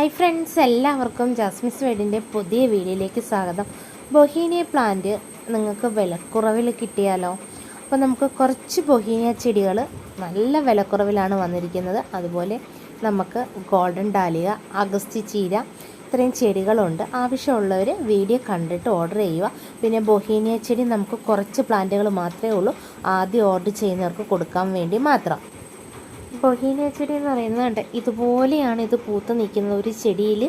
Hi friends എല്ലാവർക്കും ജാസ്മിസ് വേഡിന്റെ പുതിയ വീഡിയോയിലേക്ക് സ്വാഗതം. ബൊഹീനിയ പ്ലാന്റ് നിങ്ങൾക്ക് വിലക്കുറവിൽ കിട്ടിയാലോ? അപ്പോൾ നമുക്ക് കുറച്ച് ബൊഹീനിയ ചെടികൾ നല്ല വിലക്കുറവിലാണ് വന്നിരിക്കുന്നത്. അതുപോലെ നമുക്ക് ഗോൾഡൻ ഡാലിയ അഗസ്തി ചീര ഇത്രയും ചെടികളുണ്ട്. ആവശ്യമുള്ളവർ വീഡിയോ കണ്ടിട്ട് ഓർഡർ ചെയ്യുക. പിന്നെ ബൊഹീനിയ ചെടി നമുക്ക് കുറച്ച് പ്ലാന്റുകൾ മാത്രമേ ഉള്ളൂ. ആദ്യം ഓർഡർ ചെയ്യുന്നവർക്ക് കൊടുക്കാൻ വേണ്ടി മാത്രം. ബൊഹീനിയ ചെടി എന്ന് പറയുന്നത് ഇതുപോലെയാണ് ഇത് പൂത്ത് നിൽക്കുന്നത്. ഒരു ചെടിയിൽ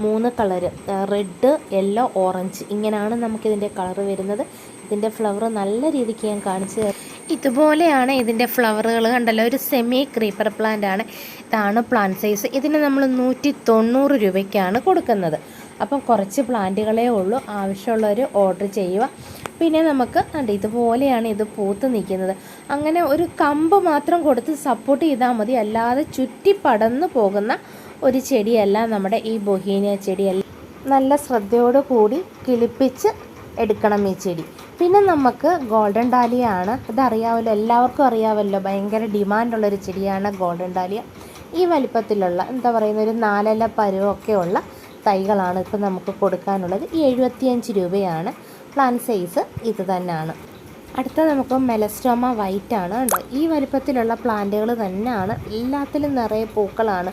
മൂന്ന് കളറ് റെഡ് യെല്ലോ ഓറഞ്ച് ഇങ്ങനെയാണ് നമുക്കിതിന്റെ കളർ വരുന്നത്. ഇതിന്റെ ഫ്ലവർ നല്ല രീതിക്ക് ഞാൻ കാണിച്ചു തരാം. ഇതുപോലെയാണ് ഇതിന്റെ ഫ്ലവറുകൾ കണ്ടല്ലോ. ഒരു സെമി ക്രീപ്പർ പ്ലാന്റ് ആണ്. ഇതാണ് പ്ലാന്റ് സൈസ് ഇതിന് നമ്മൾ നൂറ്റി തൊണ്ണൂറ് രൂപയ്ക്കാണ് കൊടുക്കുന്നത്. അപ്പം കുറച്ച് പ്ലാന്റുകളേ ഉള്ളൂ. ആവശ്യമുള്ളവർ ഓർഡർ ചെയ്യുക. പിന്നെ നമുക്ക് കണ്ട് ഇതുപോലെയാണ് ഇത് പൂത്ത് നിൽക്കുന്നത്. അങ്ങനെ ഒരു കമ്പ് മാത്രം കൊടുത്ത് സപ്പോർട്ട് ചെയ്താൽ മതി. അല്ലാതെ ചുറ്റി പടന്നു പോകുന്ന ഒരു ചെടിയല്ല നമ്മുടെ ഈ ബൊഹീനിയ ചെടിയല്ല നല്ല ശ്രദ്ധയോടു കൂടി കിളിപ്പിച്ച് എടുക്കണം ഈ ചെടി. പിന്നെ നമുക്ക് ഗോൾഡൻ ഡാലിയ ആണ് ഇതറിയാമല്ലോ എല്ലാവർക്കും അറിയാമല്ലോ ഭയങ്കര ഡിമാൻഡുള്ളൊരു ചെടിയാണ് ഗോൾഡൻ ഡാലിയ. ഈ വലിപ്പത്തിലുള്ള എന്താ പറയുന്ന ഒരു നാലല പരുവൊക്കെയുള്ള തൈകളാണ് ഇപ്പോൾ നമുക്ക് കൊടുക്കാനുള്ളത്. ഈ എഴുപത്തിയഞ്ച് രൂപയാണ് പ്ലാൻ സൈസ് ഇത് തന്നെയാണ്. അടുത്ത നമുക്ക് മെലസ്റ്റോമ വൈറ്റ് ആണ്. ഉണ്ട് ഈ വലിപ്പത്തിലുള്ള പ്ലാന്റുകൾ തന്നെയാണ്. എല്ലാത്തിലും നിറയെ പൂക്കളാണ്.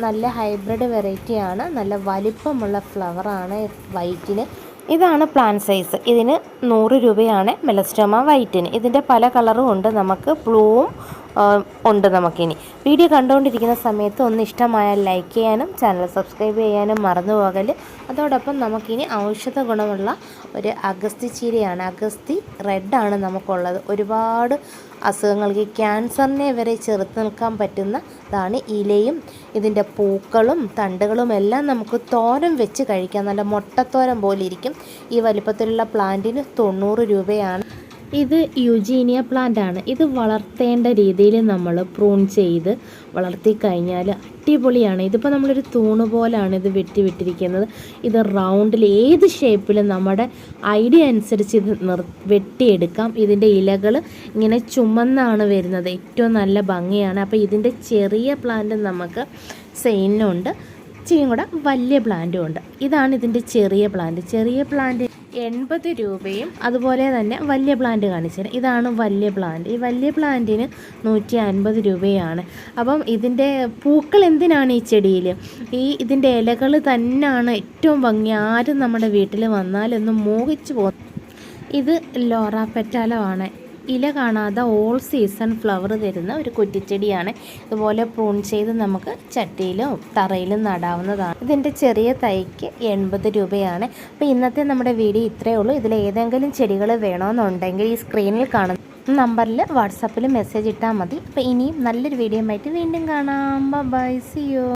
നല്ല ഹൈബ്രിഡ് വെറൈറ്റിയാണ് നല്ല വലിപ്പമുള്ള ഫ്ലവറാണ് വൈറ്റിന്. ഇതാണ് പ്ലാൻ സൈസ്. ഇതിന് നൂറ് രൂപയാണ് മെലസ്റ്റോമ വൈറ്റിന്. ഇതിന്റെ പല കളറും ഉണ്ട്. നമുക്ക് ബ്ലൂവും ഉണ്ട് നമുക്കിനി. വീഡിയോ കണ്ടുകൊണ്ടിരിക്കുന്ന സമയത്ത് ഒന്ന് ഇഷ്ടമായാൽ ലൈക്ക് ചെയ്യാനും ചാനൽ സബ്സ്ക്രൈബ് ചെയ്യാനും മറന്നു പോകൽ. അതോടൊപ്പം നമുക്കിനി ഔഷധ ഗുണമുള്ള ഒരു അഗസ്തി ചീരയാണ്. അഗസ്തി റെഡാണ് നമുക്കുള്ളത്. ഒരുപാട് അസുഖങ്ങൾക്ക് ക്യാൻസറിനെ വരെ ചെറുത്ത് നിൽക്കാൻ പറ്റുന്നതാണ് ഇലയും. ഇതിന്റെ പൂക്കളും തണ്ടുകളും എല്ലാം നമുക്ക് തോരൻ വെച്ച് കഴിക്കാം. നല്ല മുട്ടത്തോരൻ പോലെ ഇരിക്കും. ഈ വലിപ്പത്തിലുള്ള പ്ലാന്റിന് തൊണ്ണൂറ് രൂപയാണ്. ഇത് യുജീനിയ പ്ലാന്റ് ആണ്. ഇത് വളർത്തേണ്ട രീതിയിൽ നമ്മൾ പ്രൂൺ ചെയ്ത് വളർത്തി കഴിഞ്ഞാൽ അടിപൊളിയാണ്. ഇതിപ്പോൾ നമ്മളൊരു തൂണ് പോലാണ് ഇത് വെട്ടി വിട്ടിരിക്കുന്നത്. ഇത് റൗണ്ടിൽ ഏത് ഷേപ്പിൽ നമ്മുടെ ഐഡിയ അനുസരിച്ച് ഇത് നിർ വെട്ടിയെടുക്കാം. ഇതിന്റെ ഇലകൾ ഇങ്ങനെ ചുമന്നാണ് വരുന്നത്. ഏറ്റവും നല്ല ഭംഗിയാണ്. അപ്പോൾ ഇതിന്റെ ചെറിയ പ്ലാന്റ് നമുക്ക് സെയിനുണ്ട് ഇച്ചിരിയും കൂടെ വലിയ പ്ലാന്റും ഉണ്ട്. ഇതാണ് ഇതിന്റെ ചെറിയ പ്ലാന്റ് ചെറിയ പ്ലാന്റ് എൺപത് രൂപയും അതുപോലെ തന്നെ വലിയ പ്ലാന്റ് കാണിച്ചത്. ഇതാണ് വലിയ പ്ലാന്റ് ഈ വലിയ പ്ലാന്റിന് നൂറ്റി അൻപത് രൂപയാണ്. അപ്പം ഇതിന്റെ പൂക്കൾ എന്തിനാണ് ഈ ചെടിയിൽ? ഈ ഇതിന്റെ ഇലകൾ തന്നെയാണ് ഏറ്റവും ഭംഗി. ആരും നമ്മുടെ വീട്ടിൽ വന്നാലൊന്നും മോഹിച്ചു പോകും. ഇത് ലോറ പെറ്റാലമാണ് ഇല കാണാതെ ഓൾ സീസൺ ഫ്ലവർ തരുന്ന ഒരു കുറ്റിച്ചെടിയാണ്. ഇതുപോലെ പ്രൂൺ ചെയ്ത് നമുക്ക് ചട്ടിയിലും തറയിലും നടാവുന്നതാണ്. ഇതിന്റെ ചെറിയ തൈക്ക് എൺപത് രൂപയാണ്. അപ്പോൾ ഇന്നത്തെ നമ്മുടെ വീഡിയോ ഇത്രയേ ഉള്ളൂ. ഇതിൽ ഏതെങ്കിലും ചെടികൾ വേണമെന്നുണ്ടെങ്കിൽ ഈ സ്ക്രീനിൽ കാണുന്ന നമ്പറിൽ വാട്സാപ്പിൽ മെസ്സേജ് ഇട്ടാൽ മതി. അപ്പോൾ ഇനിയും നല്ലൊരു വീഡിയോ ആയിട്ട് വീണ്ടും കാണാം. By C U